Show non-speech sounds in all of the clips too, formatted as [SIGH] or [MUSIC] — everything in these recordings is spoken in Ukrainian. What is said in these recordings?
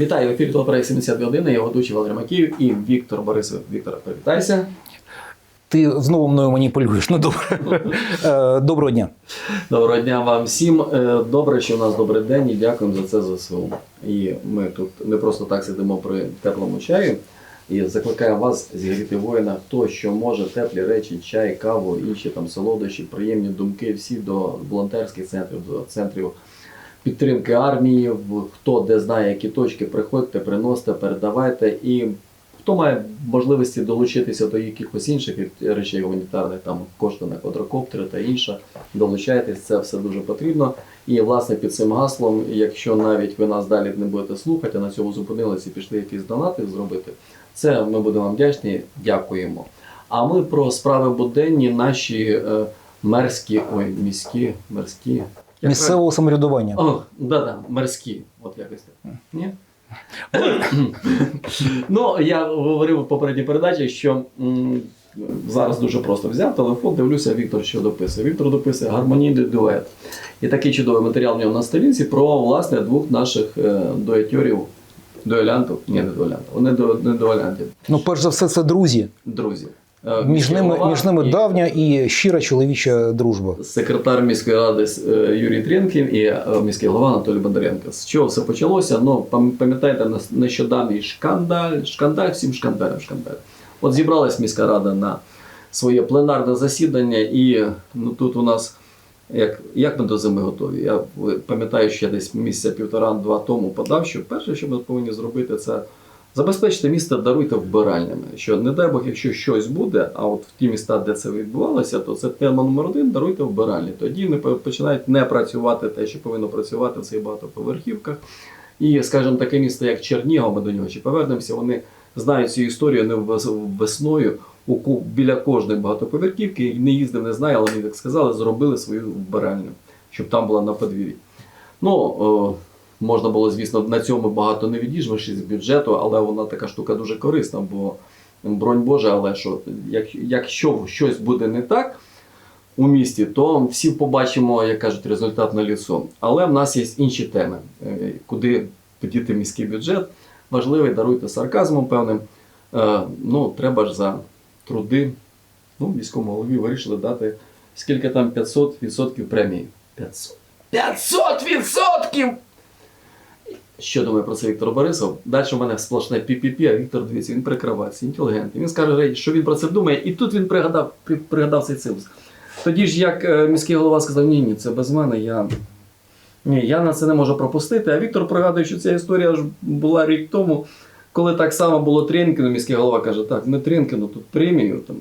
Вітаю в ефірі Телепроект 70 годин. Я ведучий Валерій Макіїв і Віктор Борисов. Віктор, привітайся. Ти знову мною маніпулюєш. Ну добре. [LAUGHS] Е, Доброго дня. Доброго дня вам всім. Е, Добре, що у нас добрий день і дякуємо за це ЗСУ. І ми тут не просто так сидимо при теплому чаю. І закликаємо вас зігріти воїна, хто що може, теплі речі, чай, каву, інші там солодощі, приємні думки, всі до волонтерських центрів, до центрів підтримки армії. Хто де знає, які точки, приходьте, приносите, передавайте. І хто має можливості долучитися до якихось інших речей гуманітарних, там кошти на квадрокоптери та інше, долучайтесь, це все дуже потрібно. І власне під цим гаслом, якщо навіть ви нас далі не будете слухати, а на цьому зупинилися і пішли якісь донати зробити, це ми будемо вам вдячні, дякуємо. А ми про справи буденні, наші е, мерські, ой, міські, мерські. Місцевого самоврядування. О, да-да, морські. От якось так. Ні? ну, я говорив в попередній передачі, що м, зараз дуже просто взяв телефон, дивлюся, Віктор що дописує. Віктор дописує гармонійний дует. І такий чудовий матеріал в нього на сторінці про власне двох наших е, дуетьорів, дуелянтів. Ні, не дуелянтів, вони до, не дуелянтів, Ну, перш за все, це друзі. друзів. Е, Між ними, між ними і- давня і щира чоловіча дружба. секретар міської ради е, Юрій Тренкін і е, міський голова Анатолій Бондаренко. З чого все почалося? Ну, пам'ятаєте, нещодавній шкандаль, шкандаль, всім шкандалям шкандаль. От зібралась міська рада на своє пленарне засідання, і ну, тут у нас. Як, як ми до зими готові? Я пам'ятаю, що я десь місяця півтора-два тому подав, що перше, що ми повинні зробити, це забезпечити місто даруйте вбиральнями. Що не дай Бог, якщо щось буде, а от в ті міста, де це відбувалося, то це тема номер один даруйте вбиральні. Тоді не починають не працювати те, що повинно працювати в цих багатоповерхівках. І, скажімо, таке місто, як Чернігов, ми до нього ще повернемося, вони знають цю історію не весною. У біля кожної багатоповерхівки не їздив, не знаю, але мені так сказали, зробили свою вбиральню, щоб там була на подвір'ї. Ну, можна було, звісно, на цьому багато не відіжмеш із бюджету, але вона така штука дуже корисна, бо бронь Боже, але що, як, якщо щось буде не так у місті, то всі побачимо, як кажуть, результат на лісу. Але в нас є інші теми, е, куди подіти міський бюджет. Важливий, даруйте сарказмом певним. Е, Ну, треба ж за труди. Ну, міському голові вирішили дати скільки там 500% премії. 500. 500%! Що думає про це Віктор Борисов? Далі у мене сплошне пі-пі-пі, а Віктор дивіться, він прикривається, інтелігентний. Він скаже, що він про це думає, і тут він пригадав, при- пригадав цей цимус. Тоді ж, як е, міський голова сказав, ні, ні, це без мене, я. Ні, я на це не можу пропустити. А Віктор пригадує, що ця історія ж була рік тому, коли так само було Тренкіно, міський голова каже, так, ми Тренкіну тут премію там,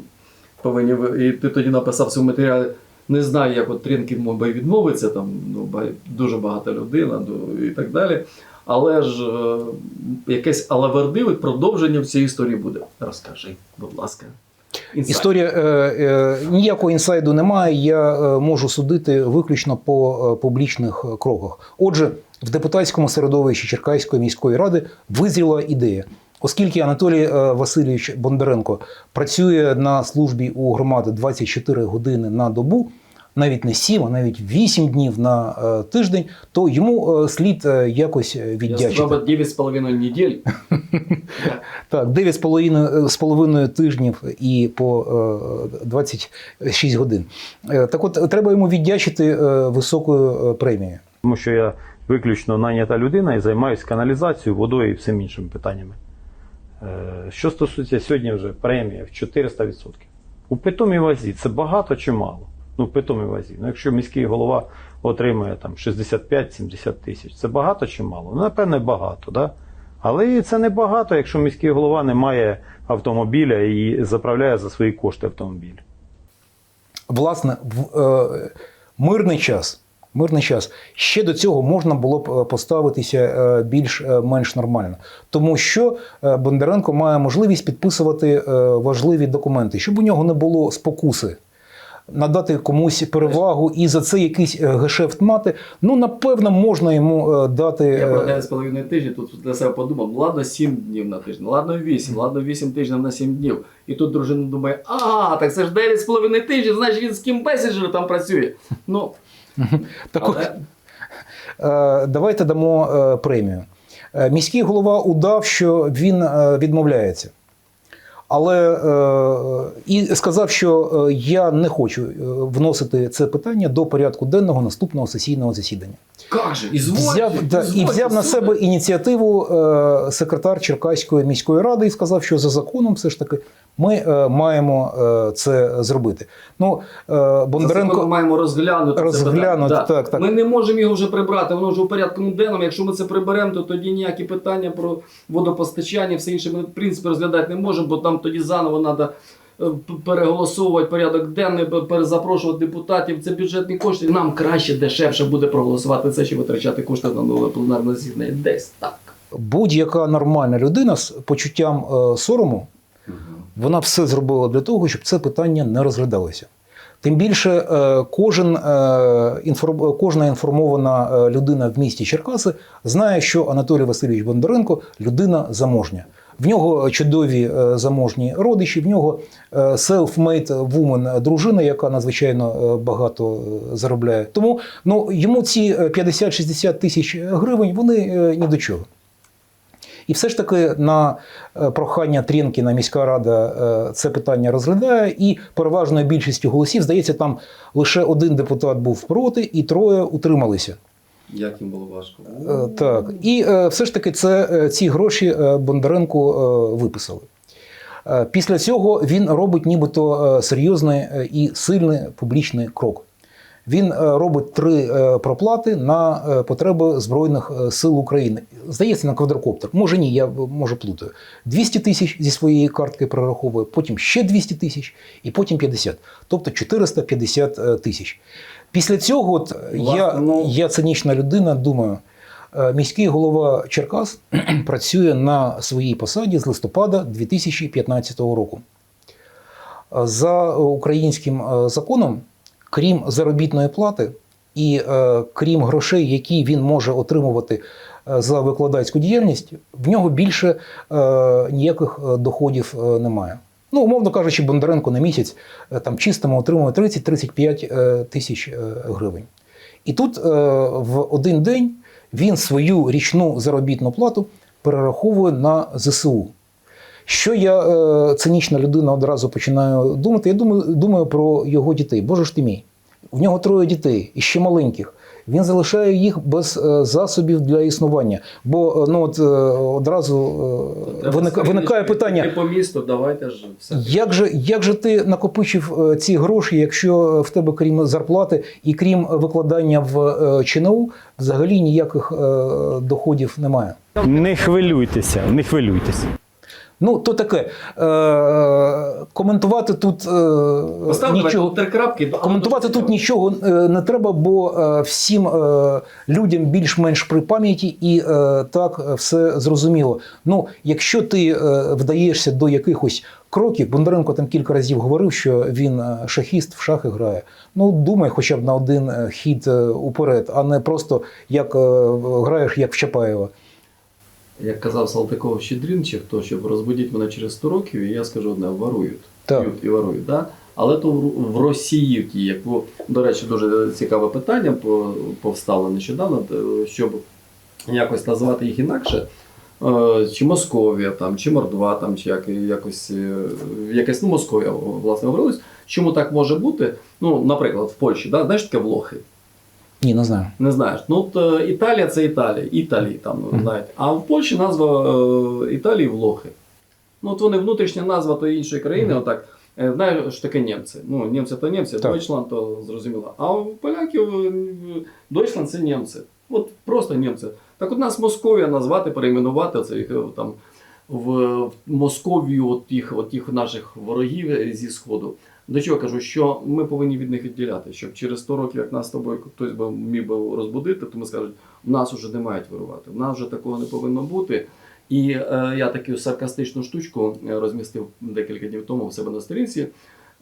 повинні. І ти тоді написав в цьому матеріалі. Не знаю, як от Тренкін мог би відмовитися, там ну, дуже багата людина ну, і так далі. Але ж е, якесь алавердиве продовження в цій історії буде. Розкажи, будь ласка. Інсайт. Історія е, е, ніякого інсайду немає. Я е, можу судити виключно по е, публічних кроках. Отже, в депутатському середовищі Черкаської міської ради визріла ідея. Оскільки Анатолій е, Васильович Бондаренко працює на службі у громади 24 години на добу, навіть не 7, а навіть 8 днів на е, тиждень, то йому е, слід е, якось е, Я віддячити. сказав 9,5 неділь. [LAUGHS] Так, 9 з половиною, тижнів і по е, 26 годин. Так от, треба йому віддячити високою премією. Тому що я виключно найнята людина і займаюся каналізацією, водою і всім іншими питаннями. Що стосується сьогодні вже премія в 400%. У питомій вазі це багато чи мало? Ну, в питомій вазі. Ну, якщо міський голова отримує там 65-70 тисяч, це багато чи мало? Ну, напевне, багато, да? Але це не багато, якщо міський голова не має автомобіля і заправляє за свої кошти автомобіль. Власне, в е, мирний час. Мирний час ще до цього можна було б е, поставитися е, більш-менш нормально, тому що е, Бондаренко має можливість підписувати е, важливі документи, щоб у нього не було спокуси. Надати комусь перевагу і за це якийсь е, гешефт мати. Ну, напевно, можна йому е, дати. Я про е, 9,5 тижні тут для себе подумав, ладно 7 днів на тиждень, ладно 8, ладно 8 тижнів на 7 днів. І тут дружина думає, а, так це ж 9,5 тижнів, значить він з ким месенджер там працює. Ну, [LAUGHS] Так але Давайте дамо премію. Міський голова удав, що він відмовляється. Але е, і сказав, що е, я не хочу е, вносити це питання до порядку денного наступного сесійного засідання. Як же? Ізвольте, Взяв, да, і ізвольте, взяв на себе ініціативу е, секретар Черкаської міської ради і сказав, що за законом все ж таки ми е, маємо е, це зробити. Ну, е, Бондаренко секунду маємо розглянути. це Розглянути, питання. так, так. Ми не можемо його вже прибрати, воно вже у порядку денному. Якщо ми це приберемо, то тоді ніякі питання про водопостачання, все інше ми в принципі розглядати не можемо, бо там тоді заново треба переголосовувати порядок денний, перезапрошувати депутатів. Це бюджетні кошти. Нам краще, дешевше буде проголосувати це, чи витрачати кошти на нове пленарне засідання. Десь так. будь-яка нормальна людина з почуттям е, сорому, вона все зробила для того, щоб це питання не розглядалося. Тим більше е, кожен, е, кожна інформована е, людина в місті Черкаси знає, що Анатолій Васильович Бондаренко людина заможня. В нього чудові заможні родичі, в нього self-made woman дружина, яка надзвичайно багато заробляє. Тому ну, йому ці е, 50-60 тисяч гривень вони ні до чого. І все ж таки на е, прохання Трєнкіна міська рада е, це питання розглядає, і переважною більшістю голосів, здається, там лише один депутат був проти, і троє утрималися. Як їм було важко. Е, Так, і все ж таки це, ці гроші Бондаренку е, виписали. Після цього він робить нібито серйозний і сильний публічний крок. Він е, робить три е, проплати на е, потреби Збройних сил України. Здається, на квадрокоптер. Може ні, я може плутаю. 200 тисяч зі своєї картки перераховує, потім ще 200 тисяч і потім 50. Тобто 450 е, тисяч. Після цього от, я, ну- я цинічна людина, думаю, міський голова Черкас [CLEARS THROAT] працює на своїй посаді з листопада 2015 року. За українським законом, крім заробітної плати і е, крім грошей, які він може отримувати е, за викладацьку діяльність, в нього більше е, ніяких е, доходів е, немає. Ну, умовно кажучи, Бондаренко на місяць там чистимо отримує 30-35 е, тисяч гривень. І тут е, в один день він свою річну заробітну плату перераховує на ЗСУ. Що я, е, цинічна людина, одразу починаю думати? Я думаю, думаю про його дітей. Боже ж ти мій. В нього троє дітей, і ще маленьких. Він залишає їх без е, засобів для існування. Бо е, ну, от, е, одразу е, виник, виникає питання: по місту, давайте ж все. як же, як же ти накопичив е, ці гроші, якщо в тебе крім зарплати і крім викладання в е, ЧНУ, взагалі ніяких е, доходів немає? Не хвилюйтеся, не хвилюйтеся. Ну, то таке. Е, коментувати тут е, нічого. три крапки. Коментувати тут нічого е, не треба, бо е, всім е, людям більш-менш при пам'яті і е, так все зрозуміло. Ну, якщо ти е, вдаєшся до якихось кроків, Бондаренко там кілька разів говорив, що він е, шахіст в шахи грає. Ну, думай хоча б на один хід уперед, а не просто як е, граєш як в Чапаєва. Як казав Салтиков Щедрін, чи хто, щоб розбудіть мене через 100 років, і я скажу одне, ворують. Так. П'ють і ворують. Да? Але то в- Росії, як до речі, дуже цікаве питання повстало нещодавно, е, щоб якось назвати їх інакше. Е, Чи Московія, там, чи Мордва, там, чи як, якось, е, якась, ну, Московія, власне, говорилось. Чому так може бути? Ну, наприклад, в Польщі, да? знаєш таке Влохи? Ні, не знаю. Не знаєш. Ну, от, е, Італія це Італія, Італії там Мгм. знають. А в Польщі назва е, Італії Влохи. Ну, от вони внутрішня назва тої іншої країни, Мгм. отак. е, Знаєш, що таке німці. Ну, німці то німці, Дойчланд то зрозуміло. А у поляків е, Дойчланд це німці. От просто німці. Так от нас Московія назвати, перейменувати це їх, е, там в, Московію от тих, от тих наших ворогів е, зі Сходу. До чого кажу, що ми повинні від них відділяти, щоб через 100 років, як нас з тобою хтось би міг би розбудити, то ми скажуть, у нас вже не мають вирувати, у нас вже такого не повинно бути. І е, я таку саркастичну штучку е, розмістив декілька днів тому в себе на сторінці.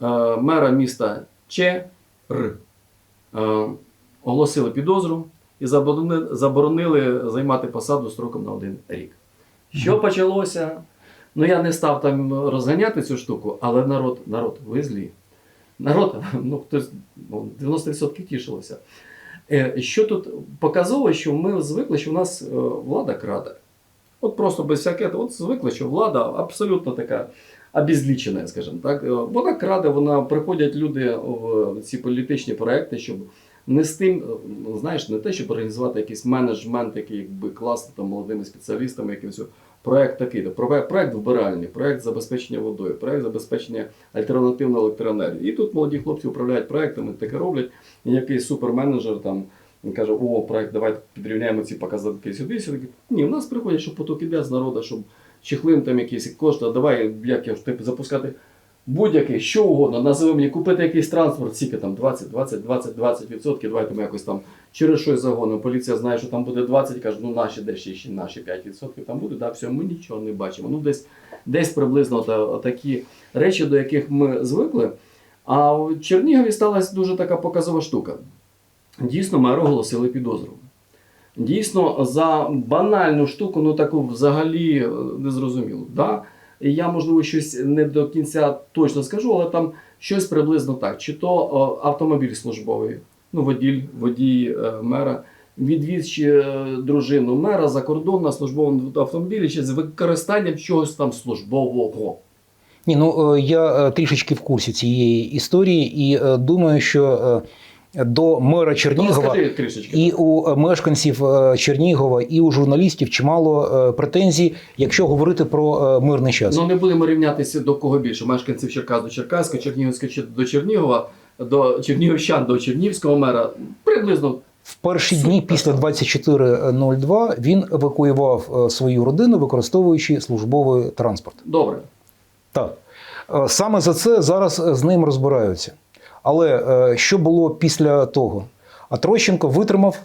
Е, мера міста Чер е, оголосили підозру і заборонили, заборонили займати посаду строком на один рік. Що почалося? Ну я не став там розганяти цю штуку, але народ, народ, ви злі. Народ, ну хтось ну, 90% тішилося. Е, Що тут показово, що ми звикли, що в нас е, влада краде. От просто без всякого, от звикли, що влада абсолютно така обезлічена, скажімо так. Е, Вона краде, вона приходять люди в ці політичні проекти, щоб не з тим, знаєш, не те, щоб організувати якийсь менеджмент, який якби класно там молодими спеціалістами, якимось проект такий, проект, вбиральний, проект забезпечення водою, проект забезпечення альтернативної електроенергії. І тут молоді хлопці управляють проектами, таке роблять, і якийсь суперменеджер там. Каже, о, проект, давайте підрівняємо ці показники сюди, сюди. Ні, в нас приходять, що поток іде з народу, щоб чехлим там якісь кошти, давай як я типу, запускати будь-який, що угодно, називемо мені купити якийсь транспорт, скільки там 20, 20, 20, 20 відсотків, давайте ми якось там через щось загонимо. Поліція знає, що там буде 20, каже, ну наші де ще, ще наші 5 відсотків там буде, да, все, ми нічого не бачимо. Ну десь, десь приблизно та, такі речі, до яких ми звикли. А в Чернігові сталася дуже така показова штука. Дійсно, меру оголосили підозру. Дійсно, за банальну штуку, ну таку взагалі е, незрозумілу. Да? І я, можливо, щось не до кінця точно скажу, але там щось приблизно так. Чи то е, автомобіль службовий, ну, водій, водій е, мера, відвіз е, дружину мера за кордон на службовому автомобілі чи з використанням чогось там службового. Ні, ну е, я трішечки в курсі цієї історії і думаю, що до мера Ну, Чернігова трішечки. і у мешканців Чернігова, і у журналістів чимало претензій, якщо говорити про мирний час. Ну не будемо рівнятися до кого більше. Мешканців Черкас до Черкаська, Чернігівська чи до Чернігова, до Чернігівщан до Чернігівського мера. Приблизно В перші дні після 24.02 він евакуював е, свою родину, використовуючи службовий транспорт. добре. Так. Е, Саме за це зараз е, з ним розбираються. Але що було після того? А Трощенко витримав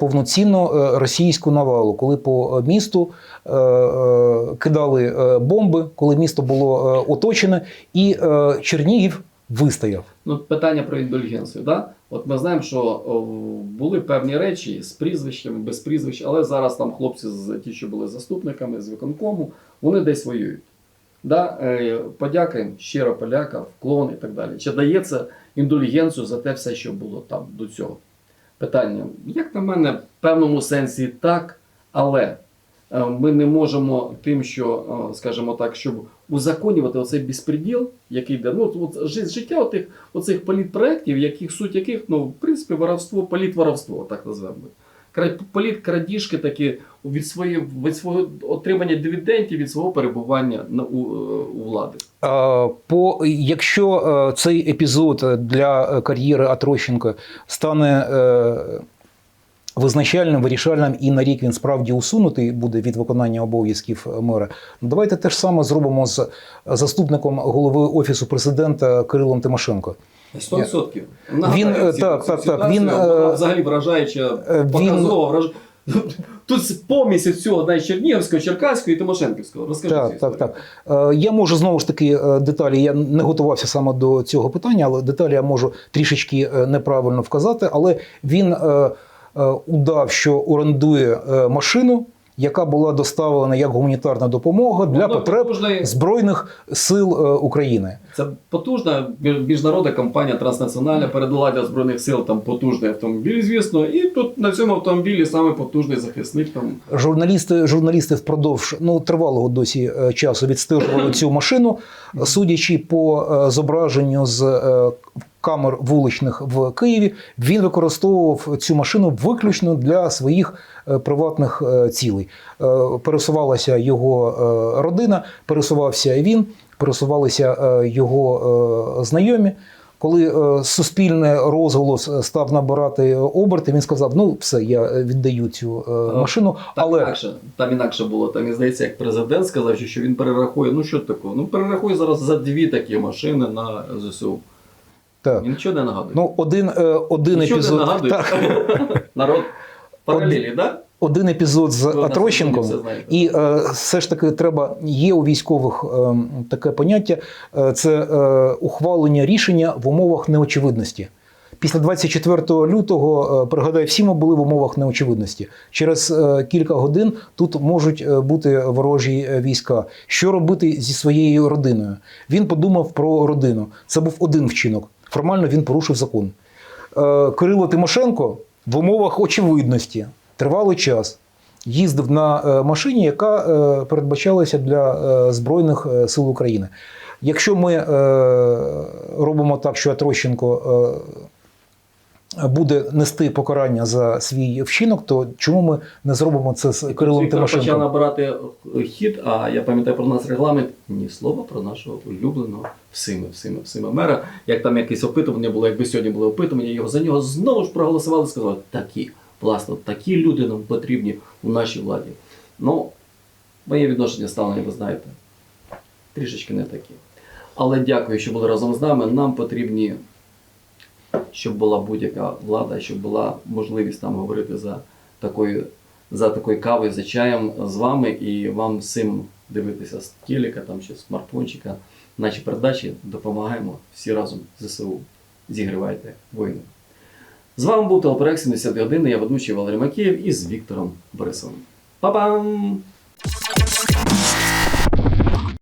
повноцінно російську навалу, коли по місту кидали бомби, коли місто було оточене, і Чернігів вистояв. Ну, питання про індульгенцію. Да? От ми знаємо, що о, були певні речі з прізвищами, без прізвищ, але зараз там хлопці, з ті, що були заступниками з виконкому, вони десь воюють. Да? Е, подяка щиро поляка, вклон і так далі. Чи дається індульгенцію за те все, що було там до цього? Питання, як на мене, в певному сенсі так, але ми не можемо тим, що, е, скажімо так, щоб узаконювати оцей безпреділ, який йде. Ну, от, життя отих, оцих політпроєктів, яких суть яких, ну, в принципі, воровство, політворовство, так називаємо. Кра- Політ такі від своєї від свого отримання дивідендів від свого перебування на у, е, у влади. Е, По якщо е, цей епізод для е, кар'єри Атрощенка стане е, визначальним, вирішальним і на рік він справді усунутий буде від виконання обов'язків мера. Давайте те ж саме зробимо з заступником голови офісу президента Кирилом Тимошенко. 100%. Він, е, так, так, так, він, е, взагалі вражаюча, е, він- показова, враж... Тут помість цього знаєш, Чернігівського, Черкаського і Тимошенківського. Розкажи Так, так, так. Я можу знову ж таки деталі. Я не готувався саме до цього питання, але деталі я можу трішечки неправильно вказати. Але він удав, що орендує е, машину, яка була доставлена як гуманітарна допомога для Ну, потреб потужний- Збройних сил е, України. Це потужна міжнародна компанія транснаціональна передала для Збройних сил там потужний автомобіль, звісно. І тут на цьому автомобілі саме потужний захисник там Журналісти, журналісти впродовж ну тривалого досі е, часу відстежували цю машину, судячи по е, зображенню з е, камер вуличних в Києві, він використовував цю машину виключно для своїх е, приватних е, цілей. Е, Пересувалася його родина, пересувався він, пересувалися його знайомі. Коли суспільний розголос став набирати оберти, він сказав: ну все, я віддаю цю машину. Там Але інакше, там інакше було. Там і здається, як президент сказав, що- він перерахує. Ну що такого? Ну перерахує зараз за дві такі машини на ЗСУ. Так, Нічого не нагадує. ну один, е, один Нічого епізод. не нагадує. Так, [LAUGHS] Народ паралелі, так? один епізод з Атрощенком. І е, все ж таки треба, є у військових е, таке поняття, е, це е, ухвалення рішення в умовах неочевидності. Після 24 лютого, е, пригадай, всі ми були в умовах неочевидності. Через е, кілька годин тут можуть бути ворожі війська. Що робити зі своєю родиною? Він подумав про родину. Це був один вчинок. Формально він порушив закон. Е, Кирило Тимошенко в умовах очевидності тривалий час їздив на е, машині, яка е, передбачалася для Збройних сил України. Якщо ми робимо так, що Трощенко е, буде нести покарання за свій вчинок, то чому ми не зробимо це з Кирилом Тимошенком? набирати е, хід, а я пам'ятаю про нас регламент. Ні слова про нашого улюбленого всіми, всіми, всіми мера. Як там якесь опитування було, якби сьогодні було опитування, його за нього знову ж проголосували, сказали, такі, власне, такі люди нам потрібні у нашій владі. Ну, моє відношення ставлення, ви знаєте, трішечки не такі. Але дякую, що були разом з нами. Нам потрібні, щоб була будь-яка влада, щоб була можливість там говорити за такою, за такою кавою, за чаєм з вами і вам всім дивитися з телека там, чи смартфончика. Наші передачі допомагаємо всі разом ЗСУ. Зігрівайте воїни. З вами був телепроект 70 години. Я ведучий Валерій Макієв із Віктором Борисовим. Па-бам!